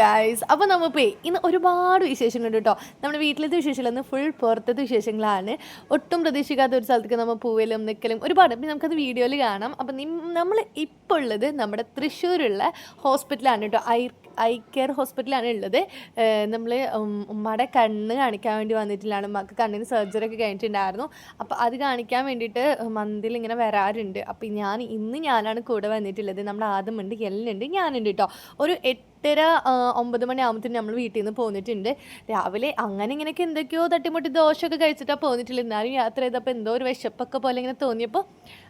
Guys അപ്പോൾ നമുക്ക് ഇന്ന് ഒരുപാട് വിശേഷങ്ങളുണ്ട് കേട്ടോ. നമ്മുടെ വീട്ടിലത്തെ വിശേഷങ്ങളൊന്നും ഫുൾ പുറത്തത്തെ വിശേഷങ്ങളാണ്. ഒട്ടും പ്രതീക്ഷിക്കാത്ത ഒരു സ്ഥലത്തേക്ക് നമ്മൾ പോവലും നിൽക്കലും ഒരുപാട്. പിന്നെ നമുക്കത് വീഡിയോയിൽ കാണാം. അപ്പം നമ്മൾ ഇപ്പോൾ ഉള്ളത് നമ്മുടെ തൃശ്ശൂരുള്ള ഹോസ്പിറ്റലാണ് കേട്ടോ. ഐ ഐ കെയർ ഹോസ്പിറ്റലാണ് ഉള്ളത്. നമ്മൾ ഉമ്മയുടെ കണ്ണ് കാണിക്കാൻ വേണ്ടി വന്നിട്ടില്ലാണ് ഉമ്മക്ക് കണ്ണിന് സർജറി ഒക്കെ കഴിഞ്ഞിട്ടുണ്ടായിരുന്നു. അപ്പോൾ അത് കാണിക്കാൻ വേണ്ടിയിട്ട് മന്തിൽ ഇങ്ങനെ വരാറുണ്ട്. അപ്പോൾ ഞാൻ ഇന്ന് ഞാനാണ് കൂടെ വന്നിട്ടുള്ളത്. നമ്മുടെ ആദമുണ്ട് എല്ലുണ്ട് ഞാനുണ്ട് കേട്ടോ. ഒരു എട്ടര ഒമ്പത് മണി ആകുമ്പോഴത്തേന് നമ്മൾ വീട്ടിൽ നിന്ന് പോന്നിട്ടുണ്ട്. രാവിലെ അങ്ങനെ ഇങ്ങനെയൊക്കെ എന്തൊക്കെയോ തട്ടിമുട്ടി ദോശമൊക്കെ കഴിച്ചിട്ടാണ് പോന്നിട്ടില്ല എന്നാലും യാത്ര ചെയ്തപ്പോൾ എന്തോ ഒരു വിശപ്പൊക്കെ പോലെ ഇങ്ങനെ തോന്നിയപ്പോൾ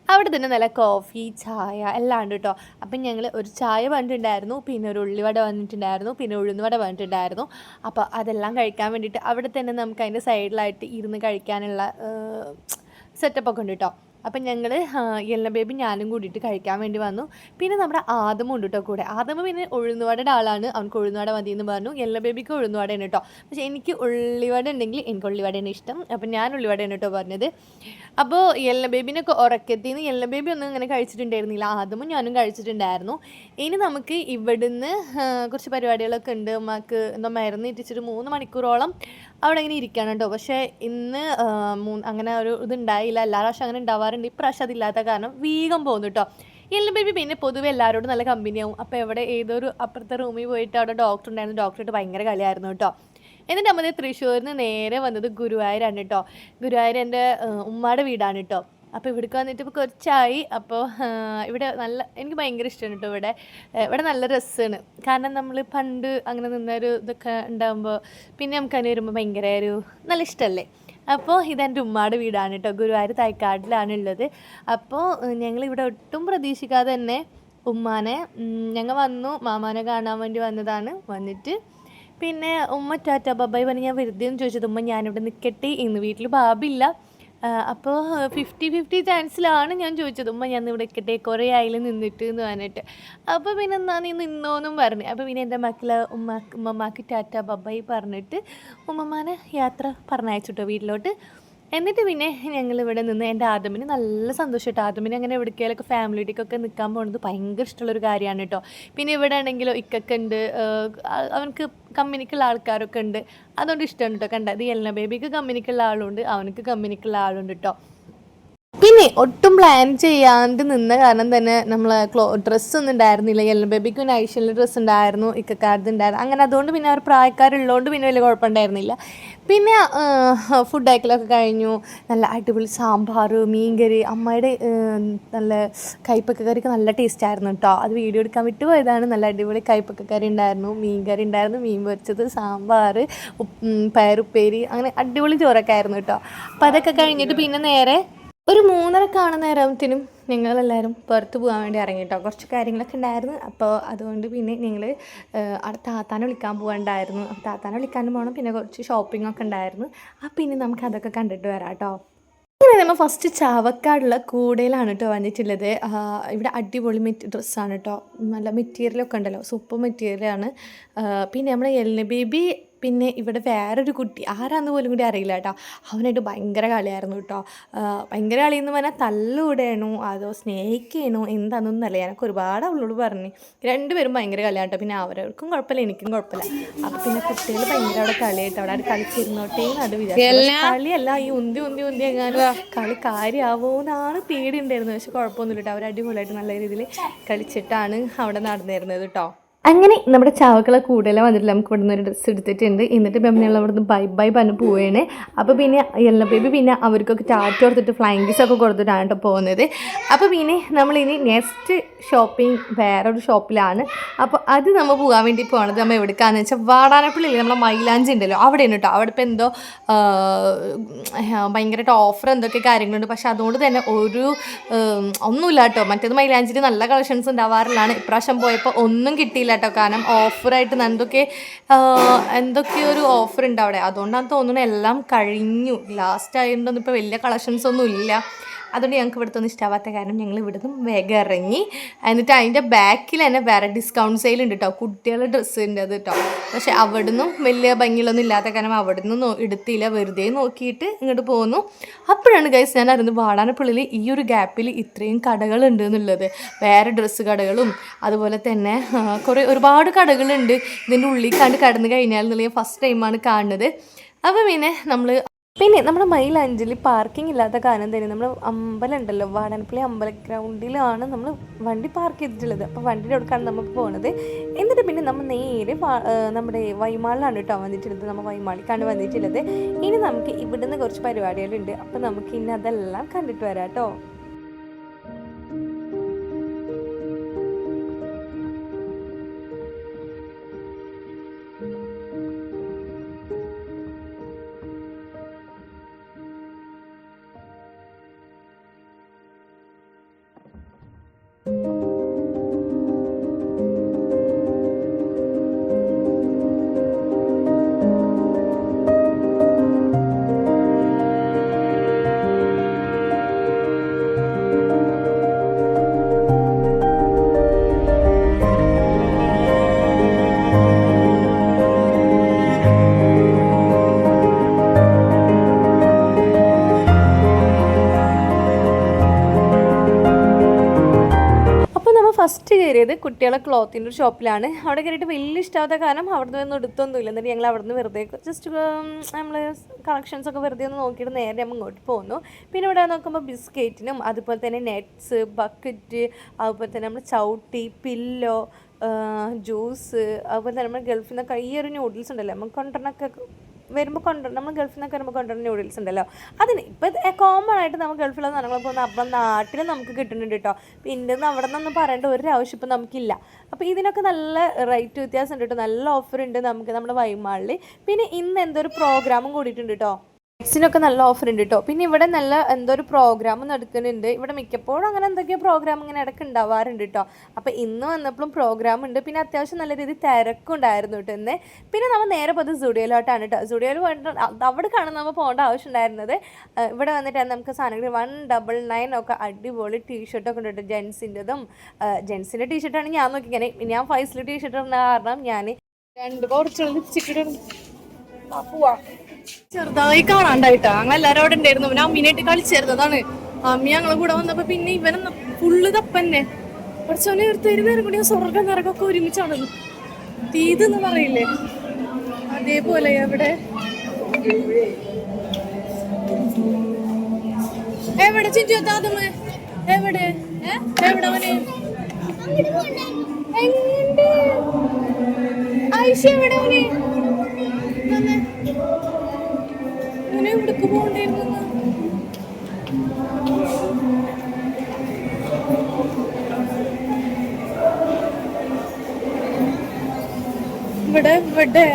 അവിടെ തന്നെ നല്ല കോഫി ചായ എല്ലാം ഉണ്ട് കേട്ടോ അപ്പം ഞങ്ങൾ ഒരു ചായ വന്നിട്ടുണ്ടായിരുന്നു പിന്നെ ഒരു ഉള്ളിവട വന്നിട്ടുണ്ടായിരുന്നു പിന്നെ ഉഴുന്നുവട വന്നിട്ടുണ്ടായിരുന്നു അപ്പോൾ അതെല്ലാം കഴിക്കാൻ വേണ്ടിയിട്ട് അവിടെ തന്നെ നമുക്ക് അതിന്റെ സൈഡിലായിട്ട് ഇരുന്ന് കഴിക്കാനുള്ള സെറ്റപ്പൊക്കെ ഉണ്ട് കേട്ടോ അപ്പം ഞങ്ങൾ എല്ല ബേബി ഞാനും കൂടിയിട്ട് കഴിക്കാൻ വേണ്ടി വന്നു. പിന്നെ നമ്മുടെ ആദമും ഉണ്ട് കേട്ടോ കൂടെ. ആദമ പിന്നെ ഉഴുന്നുവടയുടെ ആളാണ്. അവൻക്ക് ഉഴുന്നുവട മതി എന്ന് പറഞ്ഞു. എല്ല ബേബിക്ക് ഉഴുന്നുവടയാണ് കേട്ടോ പക്ഷേ എനിക്ക് ഉള്ളിവട ഉണ്ടെങ്കിൽ എനിക്ക് ഉള്ളിവടയാണ് ഇഷ്ടം. അപ്പം ഞാൻ ഉള്ളിവടയാണ് കേട്ടോ പറഞ്ഞത്. അപ്പോൾ എല്ല ബേബിനൊക്കെ ഉറക്കത്തിന്ന് എല്ല ബേബി ഒന്നും ഇങ്ങനെ കഴിച്ചിട്ടുണ്ടായിരുന്നില്ല. ആദമും ഞാനും കഴിച്ചിട്ടുണ്ടായിരുന്നു. ഇനി നമുക്ക് ഇവിടുന്ന് കുറച്ച് പരിപാടികളൊക്കെ ഉണ്ട്. നമുക്ക് എന്തോ മരുന്ന് ഇട്ടിച്ചിട്ട് മൂന്ന് മണിക്കൂറോളം അവിടെ ഇങ്ങനെ ഇരിക്കണം കേട്ടോ പക്ഷേ ഇന്ന് അങ്ങനെ ഒരു ഇതുണ്ടായില്ല. എല്ലാ പ്രാവശ്യം അങ്ങനെ ഉണ്ടാവാറുണ്ട് ഇപ്രാവശ്യം അതില്ലാത്ത കാരണം വീഗം പോകുന്നു കേട്ടോ എല്ലാം ബേബി പിന്നെ പൊതുവെ എല്ലാവരോടും നല്ല കമ്പനിയാവും. അപ്പോൾ എവിടെ ഏതൊരു അപ്പുറത്തെ റൂമിൽ പോയിട്ട് അവിടെ ഡോക്ടർ ഉണ്ടായിരുന്നു. ഡോക്ടറായിട്ട് ഭയങ്കര കളിയായിരുന്നു കേട്ടോ എന്നിട്ട് നമ്മൾ തൃശ്ശൂരിൽ നിന്ന് നേരെ വന്നത് ഗുരുവായൂരാണ് കേട്ടോ ഗുരുവായൂർ എന്റെ ഉമ്മയുടെ വീടാണ് കേട്ടോ അപ്പോൾ ഇവിടേക്ക് വന്നിട്ട് ഇപ്പോൾ കുറച്ചായി. അപ്പോൾ ഇവിടെ നല്ല എനിക്ക് ഭയങ്കര ഇഷ്ടമാണ് കേട്ടോ ഇവിടെ. ഇവിടെ നല്ല രസമാണ് കാരണം നമ്മൾ പണ്ട് അങ്ങനെ നിന്നൊരു ഇതൊക്കെ ഉണ്ടാകുമ്പോൾ പിന്നെ നമുക്ക് അതിന് വരുമ്പോൾ ഭയങ്കര ഒരു നല്ല ഇഷ്ടമല്ലേ അപ്പോൾ ഇതെന്റെ ഉമ്മയുടെ വീടാണ് കേട്ടോ ഗുരുവായൂർ തൈക്കാട്ടിലാണ് ഉള്ളത്. അപ്പോൾ ഞങ്ങൾ ഇവിടെ ഒട്ടും പ്രതീക്ഷിക്കാതെ തന്നെ ഉമ്മാനെ ഞങ്ങൾ വന്നു. മാമാനെ കാണാൻ വേണ്ടി വന്നതാണ്. വന്നിട്ട് പിന്നെ ഉമ്മ ടാറ്റ ബബായി പറഞ്ഞ് ഞാൻ വെറുതെ ചോദിച്ചത്. ഉമ്മ ഞാനിവിടെ നിൽക്കട്ടെ ഇന്ന് വീട്ടിൽ ബാബില്ല. അപ്പോൾ ഫിഫ്റ്റി ഫിഫ്റ്റി ചാൻസിലാണ് ഞാൻ ചോദിച്ചത് ഉമ്മ ഞാൻ ഇവിടെ നിൽക്കട്ടെ കുറേ ആയില്ല നിന്നിട്ട്? എന്ന് പറഞ്ഞിട്ട്. അപ്പോൾ പിന്നെ എന്നാ നീ നിന്നോന്നും പറഞ്ഞു. അപ്പോൾ പിന്നെ എന്റെ മക്കൾ ഉമ്മ ഉമ്മമാക്ക് ടാറ്റ ബബായി പറഞ്ഞിട്ട് ഉമ്മമാനെ യാത്ര പറഞ്ഞയച്ചു കേട്ടോ വീട്ടിലോട്ട്. എന്നിട്ട് പിന്നെ ഞങ്ങൾ ഇവിടെ നിന്ന് എന്റെ ആദമിന് നല്ല സന്തോഷമായിട്ട് ആദമിന് അങ്ങനെ എവിടേക്കെങ്കിലൊക്കെ ഫാമിലിയിലേക്കൊക്കെ നിൽക്കാൻ പോകുന്നത് ഭയങ്കര ഇഷ്ടമുള്ളൊരു കാര്യമാണ് കേട്ടോ. പിന്നെ ഇവിടെ ആണെങ്കിലോ ഇക്കൊക്കെ ഉണ്ട് അവനക്ക് കമ്പനിക്കുള്ള ആൾക്കാരൊക്കെ ഉണ്ട്. അതുകൊണ്ട് ഇഷ്ടമാണ് കേട്ടോ കണ്ടത്. എല്ലാം ബേബിക്ക് കമ്പനിക്കുള്ള ആളുണ്ട് അവനക്ക് കമ്പനിക്കുള്ള ആളുണ്ട് കേട്ടോ. പിന്നെ ഒട്ടും പ്ലാൻ ചെയ്യാണ്ട് നിന്ന കാരണം തന്നെ നമ്മൾ ക്ലോ ഡ്രസ്സ് ഒന്നും ഉണ്ടായിരുന്നില്ല യെല്ലോ ബേബിക്കും ഐഷ്യലിന്റെ ഡ്രസ്സ് ഉണ്ടായിരുന്നു ഇക്കക്കാരത് ഉണ്ടായിരുന്നു അങ്ങനെ അതുകൊണ്ട് പിന്നെ അവർ പ്രായക്കാരുള്ളതുകൊണ്ട് പിന്നെ വലിയ കുഴപ്പമുണ്ടായിരുന്നില്ല പിന്നെ ഫുഡ് അയക്കലൊക്കെ കഴിഞ്ഞു. നല്ല അടിപൊളി സാമ്പാർ മീൻകറി. അമ്മയുടെ നല്ല കൈപ്പക്ക കറിക്ക് നല്ല ടേസ്റ്റ് ആയിരുന്നു കേട്ടോ അത് വീഡിയോ എടുക്കാൻ വിട്ടുപോയതാണ് നല്ല അടിപൊളി കൈപ്പക്ക കറി ഉണ്ടായിരുന്നു മീൻ കറി ഉണ്ടായിരുന്നു മീൻ പൊരിച്ചത് സാമ്പാർ പയറുപ്പേരി അങ്ങനെ അടിപൊളി ചോറൊക്കെ ആയിരുന്നു കേട്ടോ അപ്പോൾ അതൊക്കെ കഴിഞ്ഞിട്ട് പിന്നെ നേരെ ഒരു മൂന്നര കാണുന്ന നേരത്തിനും ഞങ്ങളെല്ലാവരും പുറത്ത് പോകാൻ വേണ്ടി ഇറങ്ങി കേട്ടോ കുറച്ച് കാര്യങ്ങളൊക്കെ ഉണ്ടായിരുന്നു. അപ്പോൾ അതുകൊണ്ട് പിന്നെ ഞങ്ങൾ അവിടെ താത്താനെ വിളിക്കാൻ പോകണ്ടായിരുന്നു. അപ്പോൾ താത്താനെ വിളിക്കാനും പോകണം പിന്നെ കുറച്ച് ഷോപ്പിംഗ് ഒക്കെ ഉണ്ടായിരുന്നു. അപ്പോൾ പിന്നെ നമുക്ക് അതൊക്കെ കണ്ടിട്ട് വരാം കേട്ടോ അങ്ങനെ നമ്മൾ ഫസ്റ്റ് ചാവക്കാടുള്ള കൂടയിലാണ് കേട്ടോ വന്നിട്ടുള്ളത്. ഇവിടെ അടിപൊളി മെറ്റ് ഡ്രസ്സാണ് കേട്ടോ നല്ല മെറ്റീരിയലൊക്കെ ഉണ്ടല്ലോ. സൂപ്പർ മെറ്റീരിയലാണ്. പിന്നെ നമ്മുടെ എൽ ബേബി പിന്നെ ഇവിടെ വേറൊരു കുട്ടി ആരാന്ന് പോലും കൂടി അറിയില്ല കേട്ടോ. അവനായിട്ട് ഭയങ്കര കളിയായിരുന്നു കേട്ടോ. ഭയങ്കര കളിയെന്ന് പറഞ്ഞാൽ തല്ലുകൂടെയാണോ അതോ സ്നേഹിക്കണോ എന്താണെന്നൊന്നും അല്ല എനിക്ക് ഒരുപാട് അവളോട് പറഞ്ഞു. രണ്ടുപേരും ഭയങ്കര കളിയാണ് കേട്ടോ. പിന്നെ അവരവർക്കും കുഴപ്പമില്ല എനിക്കും കുഴപ്പമില്ല. അപ്പം പിന്നെ കുട്ടികൾ ഭയങ്കര അവിടെ കളിയായിട്ട് അവിടെ അവിടെ കളിച്ചിരുന്നോട്ടേ അത് വിചാരിച്ചു കളിയല്ല ഈ ഉന്തി ഉന്തി ഉന്തി എങ്ങാനും കളി കാര്യമാവോന്നാണ് പേടി ഉണ്ടായിരുന്നത്. പക്ഷെ കുഴപ്പമൊന്നുമില്ല കേട്ടോ. അവർ അടിപൊളിയായിട്ട് നല്ല രീതിയിൽ കളിച്ചിട്ടാണ് അവിടെ നടന്നിരുന്നത് കേട്ടോ. അങ്ങനെ നമ്മുടെ ചാവക്കള കൂടുതലും വന്നിട്ട് നമുക്ക് ഇവിടുന്ന് ഒരു ഡ്രസ്സ് എടുത്തിട്ടുണ്ട്. എന്നിട്ട് ബെമ്മയുള്ള അവിടുന്ന് ബൈ ബൈ പറഞ്ഞു പോവുകയാണ് അപ്പോൾ പിന്നെ യെല്ല ബേബി പിന്നെ അവർക്കൊക്കെ ടാറ്റ് കൊടുത്തിട്ട് ഫ്ലൈങ് ഒക്കെ കൊടുത്തിട്ടാണ് കേട്ടോ പോകുന്നത് അപ്പോൾ പിന്നെ നമ്മളിനി നെക്സ്റ്റ് ഷോപ്പിംഗ് വേറൊരു ഷോപ്പിലാണ് അപ്പോൾ അത് നമ്മൾ പോകാൻ വേണ്ടി പോകണത് നമ്മൾ എവിടേക്കാന്ന് വെച്ചാൽ വാടാനപ്പള്ളിയിൽ നമ്മളെ മൈലാഞ്ചി ഉണ്ടല്ലോ. അവിടെയാണ് കേട്ടോ അവിടെ ഇപ്പോൾ എന്തോ ഭയങ്കരമായിട്ട് ഓഫർ എന്തൊക്കെ കാര്യങ്ങളുണ്ട്. പക്ഷേ അതുകൊണ്ട് തന്നെ ഒരു ഒന്നുമില്ല കേട്ടോ മറ്റേത് മൈലാഞ്ചിയിൽ നല്ല കളക്ഷൻസ് ഉണ്ടാവാറില്ലാണ്. ഇപ്രാവശ്യം പോയപ്പോൾ ഒന്നും കിട്ടിയില്ല. കേട്ടോ കാരണം ഓഫറായിട്ട് എന്തൊക്കെ എന്തൊക്കെ ഒരു ഓഫർ ഉണ്ട് അവിടെ. അതുകൊണ്ടാണ് തോന്നുന്നത് എല്ലാം കഴിഞ്ഞു. ലാസ്റ്റ് ആയതുകൊണ്ടൊന്നും ഇപ്പോൾ വലിയ കളക്ഷൻസ് ഒന്നും ഇല്ല. അതുകൊണ്ട് ഞങ്ങൾക്ക് ഇവിടുത്തെ ഒന്നും ഇഷ്ടമാവാത്ത കാരണം ഞങ്ങൾ ഇവിടുന്ന് വേഗം ഇറങ്ങി. എന്നിട്ട് അതിന്റെ ബാക്കിൽ തന്നെ വേറെ ഡിസ്കൗണ്ട് സെയിൽ ഉണ്ട് കേട്ടോ കുട്ടികളുടെ ഡ്രസ്സിന്റെ അത് കേട്ടോ പക്ഷെ അവിടുന്ന് വലിയ ഭംഗിയിലൊന്നും ഇല്ലാത്ത കാരണം അവിടുന്ന് എടുത്തില്ല. വെറുതെ നോക്കിയിട്ട് ഇങ്ങോട്ട് പോന്നു. അപ്പോഴാണ് ഗൈസ് ഞാൻ അറിയുന്നത് വാടാനപ്പള്ളിയിൽ ഈ ഒരു ഗ്യാപ്പിൽ ഇത്രയും കടകളുണ്ട് എന്നുള്ളത്. വേറെ ഡ്രസ്സ് കടകളും അതുപോലെ തന്നെ കുറേ ഒരുപാട് കടകളുണ്ട്. ഇതിന്റെ ഉള്ളിൽ കണ്ട് കടന്നു കഴിഞ്ഞാൽ എന്നുള്ള ഫസ്റ്റ് ടൈമാണ് കാണുന്നത്. അപ്പോൾ പിന്നെ നമ്മൾ പിന്നെ നമ്മുടെ മയിലാഞ്ചലി പാർക്കിംഗ് ഇല്ലാത്ത കാരണം തന്നെ നമ്മൾ അമ്പലം ഉണ്ടല്ലോ വാടാനപ്പള്ളി അമ്പല ഗ്രൗണ്ടിലാണ് നമ്മൾ വണ്ടി പാർക്ക് ചെയ്തിട്ടുള്ളത്. അപ്പോൾ വണ്ടിയുടെ അടുക്കാണ് നമ്മൾ പോകുന്നത് എന്നിട്ട് പിന്നെ നമ്മൾ നേരെ നമ്മുടെ വൈമാളിലാണ് കേട്ടോ വന്നിട്ടുള്ളത്. നമ്മൾ വൈമാളിക്കാണ് വന്നിട്ടുള്ളത്. ഇനി നമുക്ക് ഇവിടുന്ന് കുറച്ച് പരിപാടികളുണ്ട്. അപ്പോൾ നമുക്ക് ഇനി അതെല്ലാം കണ്ടിട്ട് വരാം കേട്ടോ. കയറിയത് കുട്ടികളെ ക്ലോത്തിന്റെ ഒരു ഷോപ്പിലാണ് അവിടെ കയറിയിട്ട് വലിയ ഇഷ്ടമാവാത്ത കാരണം അവിടെ നിന്ന് എടുത്തൊന്നുമില്ല. എന്നിട്ട് ഞങ്ങൾ അവിടെ നിന്ന് വെറുതെ ജസ്റ്റ് നമ്മൾ കളക്ഷൻസ് ഒക്കെ വെറുതെ ഒന്ന് നോക്കിയിട്ട് നേരെ നമ്മൾ ഇങ്ങോട്ട് പോന്നു. പിന്നെ ഇവിടെ നോക്കുമ്പോൾ ബിസ്ക്കറ്റിനും അതുപോലെ തന്നെ നെറ്റ്സ് ബക്കറ്റ് അതുപോലെ തന്നെ നമ്മൾ ചവിട്ടി പില്ലോ ജ്യൂസ് അതുപോലെ തന്നെ നമ്മൾ ഗൾഫിൽ നിന്നൊക്കെ ഈ ഒരു നൂഡിൽസ് ഉണ്ടല്ലോ നമുക്ക് കൊണ്ടുവരണൊക്കെ വരുമ്പോൾ കൊണ്ട് നമ്മൾ ഗൾഫിൽ നിന്നൊക്കെ വരുമ്പോൾ കൊണ്ടുവരുന്ന നൂഡിൽസ് ഉണ്ടല്ലോ. അതിന് ഇപ്പോൾ കോമൺ ആയിട്ട് നമ്മൾ ഗൾഫിലുള്ള സാധനങ്ങൾ പോകുന്ന അപ്പം നാട്ടിൽ നമുക്ക് കിട്ടുന്നുണ്ട് കേട്ടോ പിന്നെ അവിടെ നിന്നൊന്നും പറയേണ്ട ഒരു ആവശ്യം ഇപ്പം നമുക്കില്ല. അപ്പോൾ ഇതിനൊക്കെ നല്ല റേറ്റ് വ്യത്യാസം ഉണ്ട് കേട്ടോ നല്ല ഓഫർ ഉണ്ട് നമുക്ക് നമ്മുടെ വൈമാളിൽ പിന്നെ ഇന്ന് എന്തോ ഒരു പ്രോഗ്രാമും കൂടിയിട്ടുണ്ട് കേട്ടോ നെറ്റ്സിനൊക്കെ നല്ല ഓഫർ ഉണ്ട് കേട്ടോ പിന്നെ ഇവിടെ നല്ല എന്തോ ഒരു പ്രോഗ്രാം നടക്കുന്നുണ്ട്. ഇവിടെ മിക്കപ്പോഴും അങ്ങനെ എന്തൊക്കെയോ പ്രോഗ്രാം ഇങ്ങനെ ഇടയ്ക്ക് ഉണ്ടാവാറുണ്ട് കേട്ടോ അപ്പോൾ ഇന്ന് വന്നപ്പോഴും പ്രോഗ്രാം ഉണ്ട്. പിന്നെ അത്യാവശ്യം നല്ല രീതിയിൽ തിരക്കുണ്ടായിരുന്നു കേട്ടോ ഇന്ന്. പിന്നെ നമ്മൾ നേരെ പോയത് സ്റ്റുഡിയോയിലോട്ടാണ് കേട്ടോ സ്റ്റുഡിയോയിൽ പോയിട്ട് അവിടെ കാണുന്ന നമ്മൾ പോകേണ്ട ആവശ്യം ഉണ്ടായിരുന്നത് ഇവിടെ വന്നിട്ടാണ് നമുക്ക് സാധനങ്ങൾ വൺ ഡബിൾ നയൻ ഒക്കെ അടിപൊളി ടീഷർട്ടൊക്കെ ഉണ്ട് കേട്ടോ ജെൻസിന്റെതും. ജെൻസിന്റെ ടീഷർട്ടാണ് ഞാൻ നോക്കിങ്ങനെ ഞാൻ ഫൈസിൽ ടീഷർട്ട് കാരണം ഞാൻ രണ്ട് കുറച്ചുള്ള ചെറുതായി കാണാണ്ടായിട്ടാ. ഞങ്ങൾ എല്ലാരും അവിടെ ഉണ്ടായിരുന്നു പിന്നെ അമ്മീനായിട്ട് കളിച്ചേർന്നതാണ്. അമ്മി ഞങ്ങളെ കൂടെ വന്നപ്പോ പിന്നെ ഇവനെ ഫുള്ള് തപ്പന്നെ. കുറച്ചോനെ ഒരു നേരം കൂടി സ്വർഗം നിറകൊക്കെ ഒരുമിച്ചാണ്. തീത് എന്ന് പറയില്ലേ? അതേപോലെ എവിടെ? എവിടെ ചിഞ്ചു എത്താതമ്മ എവിടെ? എവിടെ അവനെ? എവിടെ അവന്? അങ്ങനെ ഇവിടേക്ക് പോകണ്ടായിരുന്നു? ഇവിടെ ഇവിടെ.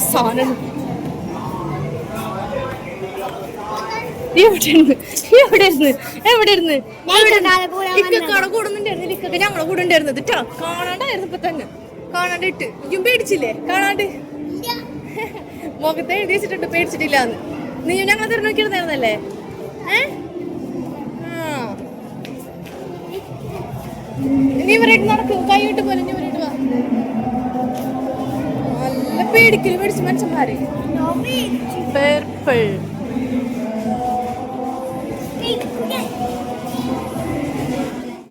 ഇന്ന് എന്റെ നീ എവിടെ ഇരുന്ന് നീ എവിടെ ഇരുന്ന് എവിടെ ഇരുന്ന് ഇക്കടെ കൂടെ ഉണ്ടായിരുന്നില്ല ഇക്കൊക്കെ ഞങ്ങളെ കൂടെ ഉണ്ടായിരുന്നത്. കേട്ടോ കാണാണ്ടായിരുന്നു ഇപ്പൊ തന്നെ. കാണാണ്ടിട്ട്. ഇയും പേടിച്ചില്ലേ? കാണാണ്ട്. മുഖത്ത് എഴുതി വെച്ചിട്ടുണ്ട് പേടിച്ചിട്ടില്ലാന്ന്. നീ ഞങ്ങൾ തിരഞ്ഞു നോക്കിയിരുന്നായിരുന്നല്ലേ? ഏ? നീ ഇവരായിട്ട് നടക്കും. കൈ വിട്ട് പോലെ നീ ഇവരായിട്ട് വാ പേടിക്കൽ പേടിച്ച് മനുഷ്യന്മാര് പേർപ്പിൾ.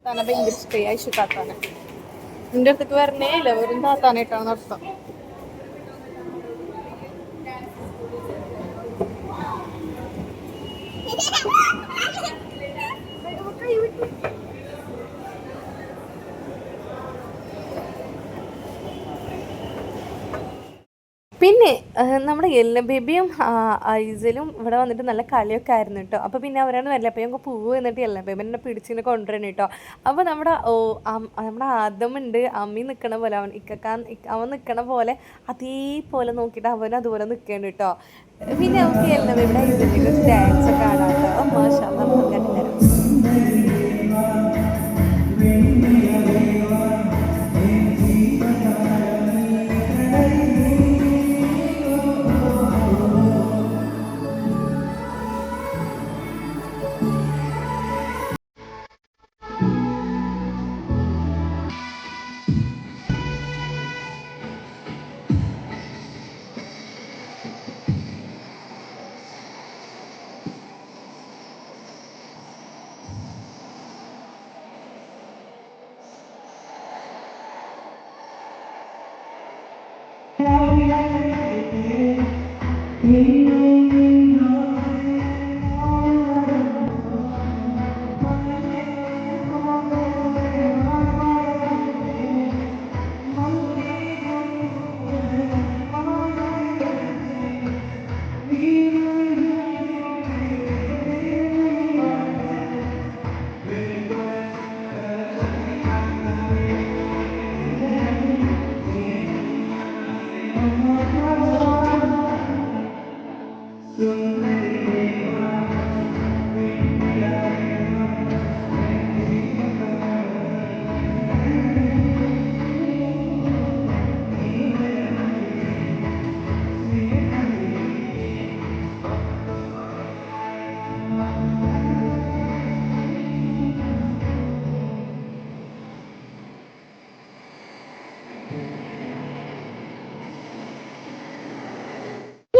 താന ഭയങ്കര ഇഷ്ടമായി ഐഷു താത്താനെ നിന്റെ അടുത്തേക്ക് വരണേ ഇല്ല വെറും താത്താനായിട്ടാണ് നടത്തം പിന്നെ നമ്മുടെ എല്ല ബേബിയും ഐസലും ഇവിടെ വന്നിട്ട് നല്ല കളിയൊക്കെ ആയിരുന്നു കേട്ടോ. അപ്പോൾ പിന്നെ അവരാണ് ഞങ്ങൾക്ക് പൂവ് എന്നിട്ട് എല്ലാ ബേബിനെ എന്നെ പിടിച്ചിങ്ങനെ കൊണ്ടുവരണം കേട്ടോ. അപ്പോൾ നമ്മുടെ ഓ നമ്മുടെ ആദമുണ്ട്. അമ്മി നിൽക്കണ പോലെ അവൻ ഇക്കക്കാൻ അവൻ നിൽക്കണ പോലെ അതേപോലെ നോക്കിയിട്ട് അവൻ അതുപോലെ നിൽക്കേണ്ട കേട്ടോ. പിന്നെ നമുക്ക് എല്ലാം ബേബിയുടെ ഐസലിന്റെ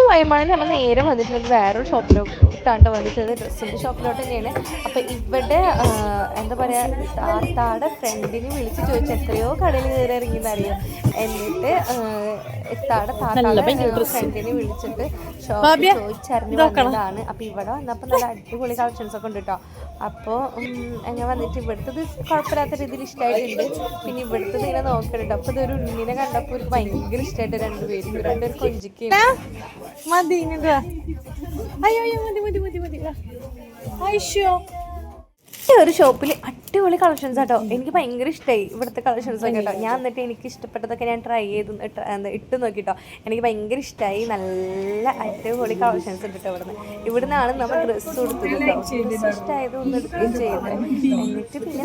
ഈ വൈമാനം നമ്മൾ നേരെ വന്നിട്ടുള്ളത് വേറൊരു ഷോപ്പിലോട്ടാണ്ട് വന്നിട്ടുള്ളത് ഡ്രസ്സിന്റെ ഷോപ്പിലോട്ട് തന്നെയാണ്. അപ്പം ഇവിടെ എന്താ പറയുക താത്താടെ ഫ്രണ്ടിനെ വിളിച്ച് ചോദിച്ചു എത്രയോ കടയിൽ കയറി ഇറങ്ങിയെന്നറിയോ? എന്നിട്ട് താടെ താത്താടെ ഫ്രണ്ടിനെ വിളിച്ചിട്ട് ഷോപ്പിൽ ചോദിച്ചറിഞ്ഞു വന്നതാണ്. അപ്പം ഇവിടെ വന്നപ്പോൾ നല്ല അടിപൊളി കളക്ഷൻസ് ഒക്കെ ഉണ്ട് കേട്ടോ. അപ്പോൾ അങ്ങനെ വന്നിട്ട് ഇവിടുത്തത് കുഴപ്പമില്ലാത്ത രീതിയിൽ ഇഷ്ടമായിട്ടുണ്ട് പിന്നെ ഇവിടുത്തത് ഇങ്ങനെ നോക്കണുണ്ട്. അപ്പോൾ ഇതൊരു ഉണ്ണിനെ കണ്ടപ്പോൾ ഒരു ഭയങ്കര ഇഷ്ടമായിട്ട് രണ്ടുപേരും രണ്ടൊരു കൊഞ്ചിക്ക് മതി അയ്യോ മതി മതി മതി മതി. അയ്യോ ഒരു ഷോപ്പിൽ അടിപൊളി കളക്ഷൻസ് കേട്ടോ എനിക്ക് ഭയങ്കര ഇഷ്ടമായി ഇവിടുത്തെ കളക്ഷൻസ് ഒക്കെ കേട്ടോ. ഞാൻ എന്നിട്ട് എനിക്ക് ഇഷ്ടപ്പെട്ടതൊക്കെ ഞാൻ ട്രൈ ചെയ്ത് ഇട്ട് നോക്കിട്ടോ. എനിക്ക് ഭയങ്കര ഇഷ്ടമായി നല്ല അടിപൊളി കളക്ഷൻസ് ഉണ്ട് കേട്ടോ ഇവിടുന്ന്. ഇവിടുന്നാണ് നമ്മൾ ഡ്രസ്സ് കൊടുത്തത് കേട്ടോ ഡ്രസ്സ് ഇഷ്ടമായത് ഒന്ന് എടുക്കുകയും ചെയ്തത് എന്നിട്ട് പിന്നെ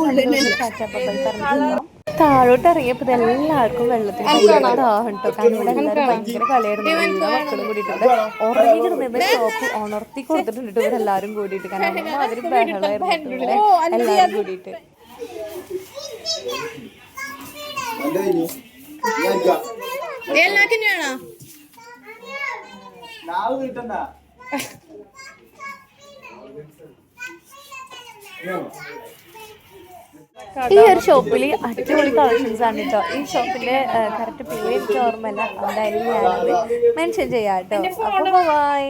പറഞ്ഞു താഴോട്ട് ഇറങ്ങിയപ്പോൾ എല്ലാവർക്കും വെള്ളത്തിൽ കേട്ടോ കാരണം ഇവിടെ എല്ലാവരും ഭയങ്കര കളിയായിരുന്നു. എല്ലാ മക്കളും കൂടിയിട്ടുണ്ട്. ഉറങ്ങി കിടന്നിരുന്ന ഷോപ്പ് ഉണർത്തി കൊടുത്തിട്ടുണ്ട് ഇവരെല്ലാവരും കൂടിയിട്ട്. കാരണം അമ്മാതിരി ബഹളമായിരുന്നു എല്ലാവരും കൂടിയിട്ട്. ഈ ഒരു ഷോപ്പിൽ അടിപൊളി കളക്ഷൻസ് ആണ് കേട്ടോ ഈ ഷോപ്പിന്റെ കറക്റ്റ് പേര് എനിക്ക് ഓർമ്മയില്ല എന്തായാലും ഞാനത് മെൻഷൻ ചെയ്യാം കേട്ടോ അപ്പോൾ ബൈ